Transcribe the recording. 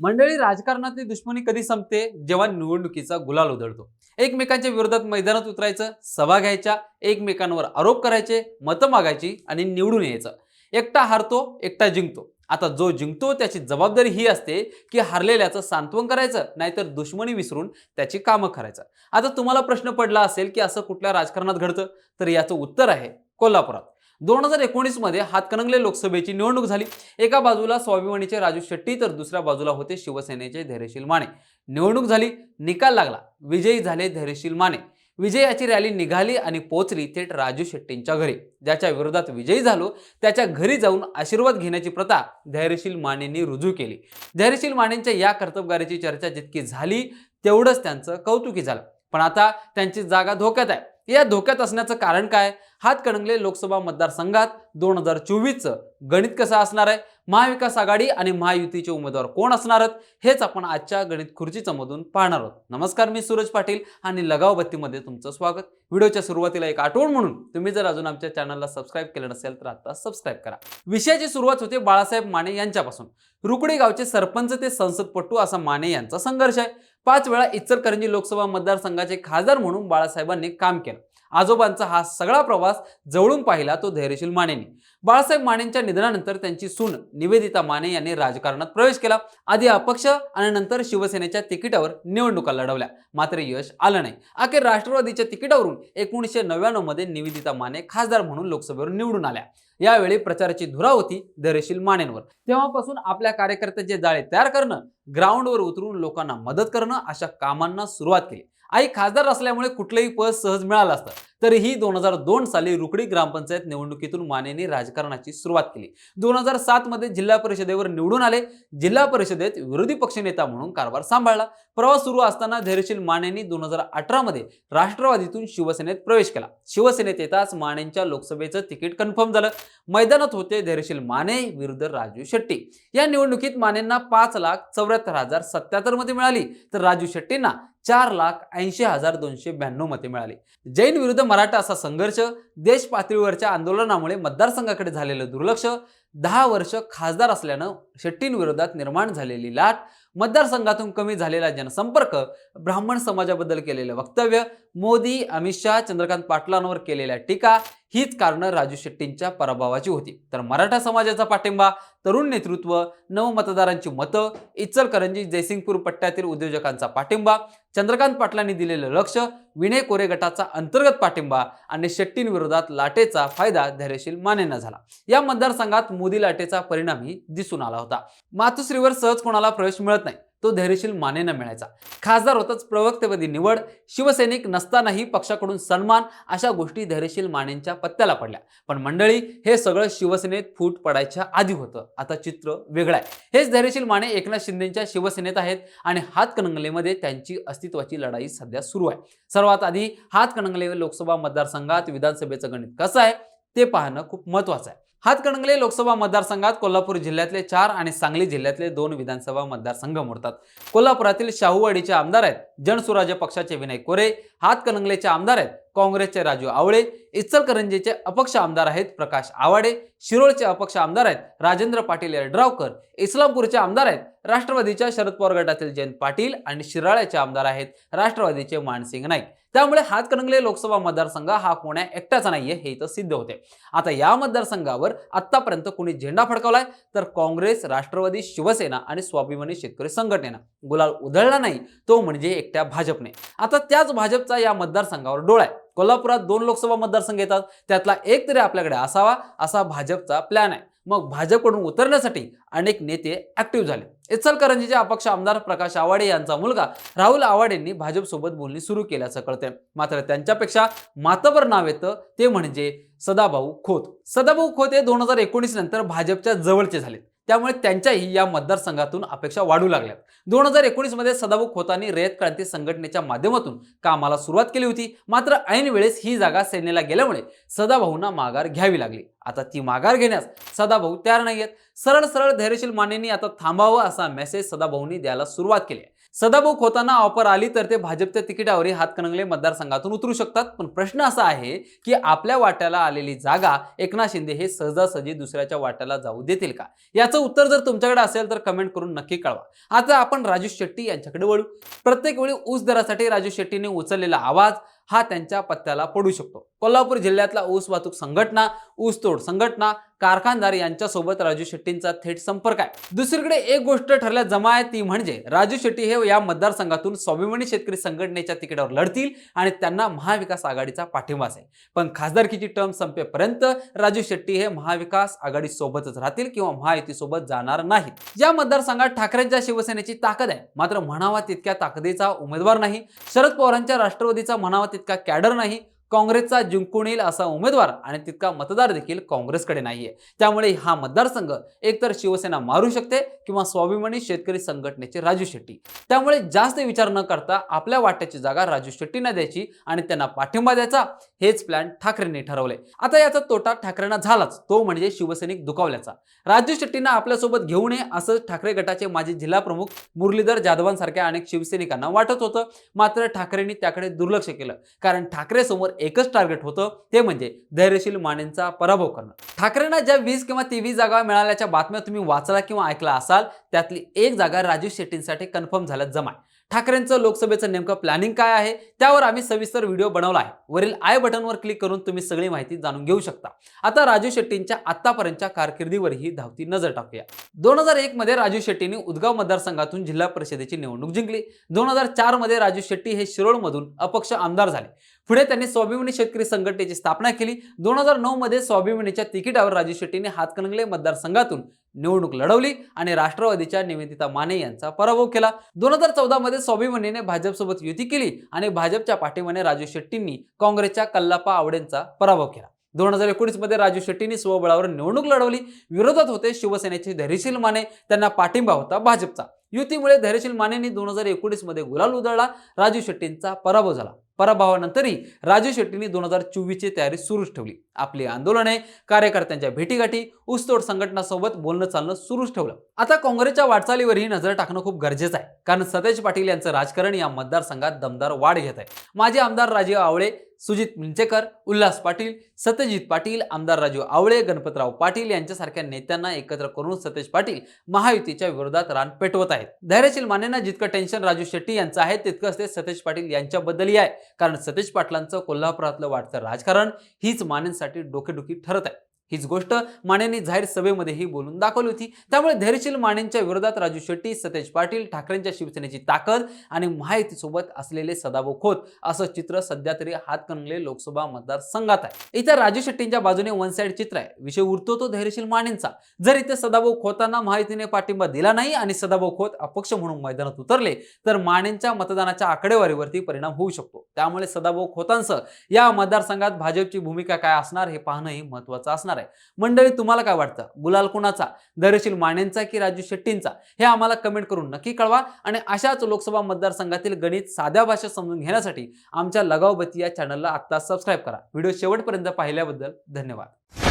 मंडळी राजकारणातली दुश्मनी कधी संपते? जेव्हा निवडणुकीचा गुलाल उधळतो. एकमेकांच्या विरोधात मैदानात उतरायचं सभा घ्यायच्या एकमेकांवर आरोप करायचे मतं मागायची आणि निवडून यायचं. एकटा हारतो एकटा जिंकतो. आता जो जिंकतो त्याची जबाबदारी ही असते की हारलेल्याचं सांत्वन करायचं नाहीतर दुश्मनी विसरून त्याची कामं करायचं. आता तुम्हाला प्रश्न पडला असेल की असं कुठल्या राजकारणात घडतं? तर याचं उत्तर आहे कोल्हापुरात. दोन हजार एकोणीसमध्ये हातकणंगले लोकसभेची निवडणूक झाली. एका बाजूला स्वाभिमानीचे राजू शेट्टी तर दुसऱ्या बाजूला होते शिवसेनेचे धैर्यशील माने. निवडणूक झाली निकाल लागला. विजयी झाले धैर्यशील माने. विजयाची रॅली निघाली आणि पोहोचली थेट राजू शेट्टींच्या घरी. ज्याच्या विरोधात विजयी झालो त्याच्या घरी जाऊन आशीर्वाद घेण्याची प्रथा धैर्यशील मानेंनी रुजू केली. धैर्यशील मानेंच्या या कर्तबगारीची चर्चा जितकी झाली तेवढंच त्यांचं कौतुकी झालं. पण आता त्यांची जागा धोक्यात आहे. या धोक्यात असण्याचं कारण काय? हातकणंगले लोकसभा मतदारसंघात दोन हजार चोवीसचं गणित कसं असणार आहे? महाविकास आघाडी आणि महायुतीचे उमेदवार कोण असणार आहेत? हेच आपण आजच्या गणित खुर्चीचं मधून पाहणार आहोत. नमस्कार मी सूरज पाटील आणि लगाव बत्तीमध्ये तुमचं स्वागत. व्हिडिओच्या सुरुवातीला एक आठवण म्हणून तुम्ही जर अजून आमच्या चॅनलला सबस्क्राईब केलं नसेल तर आता सबस्क्राईब करा. विषयाची सुरुवात होते बाळासाहेब माने यांच्यापासून. रुकडी गावचे सरपंच ते संसदपटू असा माने यांचा संघर्ष आहे. पाच वेळा इचलकरंजी लोकसभा मतदारसंघाचे खासदार म्हणून बाळासाहेबांनी काम केलं. आजोबांचा हा सगळा प्रवास जवळून पाहिला तो धैर्यशील मानेने. बाळासाहेब मानेंच्या निधनानंतर त्यांची सून निवेदिता माने यांनी राजकारणात प्रवेश केला. आधी अपक्ष आणि नंतर शिवसेनेच्या तिकिटावर निवडणुका लढवल्या. मात्र यश आलं नाही. अखेर राष्ट्रवादीच्या तिकिटावरून एकोणीसशे नव्याण्णवमध्ये निवेदिता माने खासदार म्हणून लोकसभेवर निवडून आल्या. यावेळी प्रचाराची धुरा होती धैर्यशील मानेंवर. तेव्हापासून आपल्या कार्यकर्त्याचे जाळे तयार करणं ग्राउंडवर उतरून लोकांना मदत करणं अशा कामांना सुरुवात केली. आई खासदार असल्यामुळे कुठलंही पद सहज मिळालं असतं. तरीही दोन हजार दोन साली रुकडी ग्रामपंचायत निवडणुकीतून मानेने राजकारणाची सुरुवात केली. दोन हजार सात मध्ये जिल्हा परिषदेवर निवडून आले. जिल्हा परिषदेत विरोधी पक्षनेता म्हणून कारभार सांभाळला. प्रवास सुरू असताना धैर्यशील मानेंनी दोन हजार अठरा मध्ये राष्ट्रवादीतून शिवसेनेत प्रवेश केला. शिवसेनेत येताच मानेंच्या लोकसभेचं तिकीट कन्फर्म झालं. मैदानात होते धैर्यशील माने विरुद्ध राजू शेट्टी. या निवडणुकीत मानेंना पाच लाख चौऱ्याहत्तर हजार सत्याहत्तर मते मिळाली. तर राजू शेट्टींना चार लाख ऐंशी हजार दोनशे ब्याण्णव मते मिळाली. जैन विरुद्ध मराठा असा संघर्ष देश पातळीवरच्या आंदोलनामुळे मतदारसंघाकडे झालेलं दुर्लक्ष दहा वर्ष खासदार असल्यानं शेट्टींविरोधात निर्माण झालेली लाट मतदारसंघातून कमी झालेला जनसंपर्क ब्राह्मण समाजाबद्दल केलेलं वक्तव्य मोदी अमित शहा चंद्रकांत पाटलांवर केलेल्या टीका हीच कारणं राजू शेट्टींच्या पराभवाची होती. तर मराठा समाजाचा पाठिंबा तरुण नेतृत्व नवमतदारांची मतं इचलकरंजी जयसिंगपूर पट्ट्यातील उद्योजकांचा पाठिंबा चंद्रकांत पाटलांनी दिलेलं लक्ष विनय कोरे गटाचा अंतर्गत पाठिंबा आणि शेट्टींविरोधात लाटेचा फायदा धैर्यशील मानेनं झाला. या मतदारसंघात मोदी लाटेचा परिणामही दिसून आला होता. मातुश्रीवर सहज कोणाला प्रवेश मिळत नाही. तो धैर्यशील मानेनं मिळायचा. खासदार होताच प्रवक्तेपदी निवड शिवसैनिक नसतानाही पक्षाकडून सन्मान अशा गोष्टी धैर्यशील मानेंच्या पत्त्याला पडल्या. पण मंडळी हे सगळं शिवसेनेत फूट पडायच्या आधी होतं. आता चित्र वेगळं आहे. हेच धैर्यशील माने एकनाथ शिंदेच्या शिवसेनेत आहेत आणि हातकणंगलेमध्ये त्यांची अस्तित्वाची लढाई सध्या सुरू आहे. सर्वात आधी हातकणंगले लोकसभा मतदारसंघात विधानसभेचं गणित कसं आहे ते पाहणं खूप महत्वाचं आहे. हातकणंगले लोकसभा मतदारसंघात कोल्हापूर जिल्ह्यातले चार आणि सांगली जिल्ह्यातले दोन विधानसभा मतदारसंघ मोडतात. कोल्हापुरातील शाहूवाडीचे आमदार आहेत जनसुराज्य पक्षाचे विनय कोरे हातकणंगलेचे आमदार आहेत काँग्रेसचे राजू आवळे इचलकरंजीचे अपक्ष आमदार आहेत प्रकाश आवाडे शिरोळचे अपक्ष आमदार आहेत राजेंद्र पाटील यड्रावकर. इस्लामपूरचे आमदार आहेत राष्ट्रवादीच्या शरद पवार गटातील जयंत पाटील आणि शिराळ्याचे आमदार आहेत राष्ट्रवादीचे मानसिंग नाईक. त्यामुळे हातकणंगले लोकसभा मतदारसंघ हा कोण्या एकट्याचा नाहीये हे इथं सिद्ध होते. आता या मतदारसंघावर आतापर्यंत कोणी झेंडा फडकावलाय तर काँग्रेस राष्ट्रवादी शिवसेना आणि स्वाभिमानी शेतकरी संघटनेनं. गुलाल उधळला नाही तो म्हणजे एकट्या भाजपने. आता त्याच भाजपचा या मतदारसंघावर डोळा आहे. कोल्हापुरात दोन लोकसभा मतदारसंघ येतात. त्यातला एक तरी आपल्याकडे असावा असा भाजपचा प्लॅन आहे. मग भाजपकडून उतरण्यासाठी अनेक नेते ऍक्टिव्ह झाले. इचलकरंजीचे अपक्ष आमदार प्रकाश आवाडे यांचा मुलगा राहुल आवाडेंनी भाजपसोबत बोलणी सुरू केल्याचं कळतंय. मात्र त्यांच्यापेक्षा मातबर नाव येतं ते म्हणजे सदाभाऊ खोत. सदाभाऊ खोत हे दोन हजार एकोणीस नंतर भाजपच्या जवळचे झाले त्यामुळे त्यांच्याही या मतदारसंघातून अपेक्षा वाढू लागल्या दोन हजार एकोणीसमध्ये सदाभाऊ खोतांनी रयत क्रांती संघटनेच्या माध्यमातून कामाला सुरुवात केली होती. मात्र ऐन वेळेस ही जागा सेनेला गेल्यामुळे सदाभाऊंना माघार घ्यावी लागली. आता ती माघार घेण्यास सदाभाऊ तयार नाहीयेत. सरळ सरळ धैर्यशील मानेंनी आता थांबावं असा मेसेज सदाभाऊंनी द्यायला सुरुवात केली आहे. सदाभाऊ खोताना ऑफर आली तर ते भाजपच्या तिकिटावरही हातकणंगले मतदारसंघातून उतरू शकतात. पण प्रश्न असा आहे की आपल्या वाट्याला आलेली जागा एकनाथ शिंदे हे सहजासहजी दुसऱ्याच्या वाट्याला जाऊ देतील का? याचं उत्तर जर तुमच्याकडे असेल तर कमेंट करून नक्की कळवा. आता आपण राजू शेट्टी यांच्याकडे वळू. प्रत्येक वेळी ऊस दरासाठी राजू शेट्टीने उचललेला आवाज हा त्यांच्या पत्त्याला पडू शकतो. कोल्हापूर जिल्ह्यातला ऊस वाहतूक संघटना ऊसतोड संघटना कारखानदार यांच्यासोबत राजू शेट्टींचा थेट संपर्क आहे. दुसरीकडे एक गोष्ट ठरल्या जमा आहे ती म्हणजे राजू शेट्टी हे या मतदारसंघातून स्वाभिमानी शेतकरी संघटनेच्या तिकिटावर लढतील आणि त्यांना महाविकास आघाडीचा पाठिंबा असेल. पण खासदारकीची टर्म संपेपर्यंत राजू शेट्टी हे महाविकास आघाडी सोबतच राहतील किंवा महायुतीसोबत जाणार नाहीत. या मतदारसंघात ठाकरेंच्या शिवसेनेची ताकद आहे. मात्र म्हणावा तितक्या ताकदीचा उमेदवार नाही. शरद पवारांच्या राष्ट्रवादीचा म्हणावा तितका कॅडर नाही. काँग्रेसचा जिंकून येईल असा उमेदवार आणि तितका मतदार देखील काँग्रेसकडे नाहीये. त्यामुळे हा मतदारसंघ एकतर शिवसेना मारू शकते किंवा स्वाभिमानी शेतकरी संघटनेचे राजू शेट्टी. त्यामुळे जास्त विचार न करता आपल्या वाट्याची जागा राजू शेट्टींना द्यायची आणि त्यांना पाठिंबा द्यायचा हेच प्लॅन ठाकरेंनी ठरवले आता याचा तोटा ठाकरेंना झालाच तो म्हणजे शिवसैनिक दुखावल्याचा. राजू शेट्टींना आपल्यासोबत घेऊ नये असं ठाकरे गटाचे माजी जिल्हा प्रमुख मुरलीधर जाधवांसारख्या अनेक शिवसैनिकांना वाटत होतं. मात्र ठाकरेंनी त्याकडे दुर्लक्ष केलं. कारण ठाकरे समोर एकच टार्गेट होतं ते म्हणजे धैर्यशील मानेंचा पराभव करणं. ठाकरेंना ज्या वीस किंवा तेवीस जागा मिळाल्याच्या बातम्या तुम्ही वाचला किंवा ऐकला असाल त्यातली एक जागा राजू शेट्टींसाठी कन्फर्म झाल्यात जमा ठाकरेंचं लोकसभेचं नेमकं प्लॅनिंग काय आहे त्यावर आम्ही सविस्तर व्हिडिओ बनवला आहे. वरील आय बटनवर क्लिक करून तुम्ही सगळी माहिती जाणून घेऊ शकता. आता राजू शेट्टींच्या आतापर्यंतच्या कारकिर्दीवरही धावती नजर टाकूया. दोन हजार एक मध्ये राजू शेट्टींनी उदगाव मतदारसंघातून जिल्हा परिषदेची निवडणूक जिंकली. दोन हजार चारमध्ये राजू शेट्टी हे शिरोळमधून अपक्ष आमदार झाले. पुढे त्यांनी स्वाभिमानी शेतकरी संघटनेची स्थापना केली. दोन हजार नऊ मध्ये स्वाभिमानीच्या तिकिटावर राजू शेट्टीने हातकणंगले मतदारसंघातून निवडणूक लढवली आणि राष्ट्रवादीच्या निवेदिता माने यांचा पराभव केला. दोन हजार चौदा मध्ये स्वाभिमानीने भाजपसोबत युती केली आणि भाजपच्या पाठिंबाने राजू शेट्टींनी काँग्रेसच्या कल्लापा आवडेंचा पराभव केला. दोन हजार एकोणीसमध्ये राजू शेट्टींनी स्वबळावर निवडणूक लढवली. विरोधात होते शिवसेनेचे धैर्यशील माने त्यांना पाठिंबा होता भाजपचा. युतीमुळे धैर्यशील मानेंनी दोन हजार एकोणीसमध्ये गुलाल उधळला. राजू शेट्टींचा पराभव झाला. पराभवानंतरही राजू शेट्टींनी दोन हजार चोवीसची तयारी सुरूच ठेवली. आपली आंदोलने कार्यकर्त्यांच्या भेटीगाठी ऊसतोड संघटनासोबत बोलणं चालणं सुरूच ठेवलं. आता काँग्रेसच्या वाटचालीवरही नजर टाकणं खूप गरजेचं आहे. कारण सतेज पाटील यांचं राजकारण या मतदारसंघात दमदार वाढ घेत आहे. माजी आमदार राजीव आवळे सुजित मिंचेकर उल्हास पाटील सत्यजित पाटील आमदार राजू आवळे गणपतराव पाटील यांच्यासारख्या नेत्यांना एकत्र करून सतेज पाटील महायुतीच्या विरोधात रान पेटवत आहेत. धैर्यशील मानेंना जितकं टेन्शन राजू शेट्टी यांचं आहे तितकंच ते सतेज पाटील यांच्याबद्दलही आहे. कारण सतेज पाटलांचं कोल्हापुरातलं वाढतं राजकारण हीच मानेंसाठी डोकेडुखी ठरत आहे. हीच गोष्ट मानेंनी जाहीर सभेमध्येही बोलून दाखवली होती. त्यामुळे धैर्यशील मानेंच्या विरोधात राजू शेट्टी सतेज पाटील ठाकरेंच्या शिवसेनेची ताकद आणि महायुतीसोबत असलेले सदाभाऊ खोत असं चित्र सध्या तरी हातकणंगले लोकसभा मतदारसंघात आहे. इथे राजू शेट्टींच्या बाजूने वन साईड चित्र आहे. विषय उरतो तो धैर्यशील मानेंचा. जर इथे सदाभाऊ खोतांना महायुतीने पाठिंबा दिला नाही आणि सदाभाऊ खोत अपक्ष म्हणून मैदानात उतरले तर मानेंच्या मतदानाच्या आकडेवारीवरती परिणाम होऊ शकतो. त्यामुळे सदाभाऊ खोतांसह या मतदारसंघात भाजपची भूमिका काय असणार हे पाहणंही महत्वाचं असणार आहे. मंडळी तुम्हाला काय वाटतं? गुलाल कुणाचा? धैर्यशील मानेंचा की राजू शेट्टींचा? हे आम्हाला कमेंट करून नक्की कळवा आणि अशाच लोकसभा मतदारसंघातील गणित साध्या भाषेत समजून घेण्यासाठी आमच्या लगावबती या चॅनलला आत्ता सबस्क्राईब करा. व्हिडिओ शेवटपर्यंत पाहिल्याबद्दल धन्यवाद.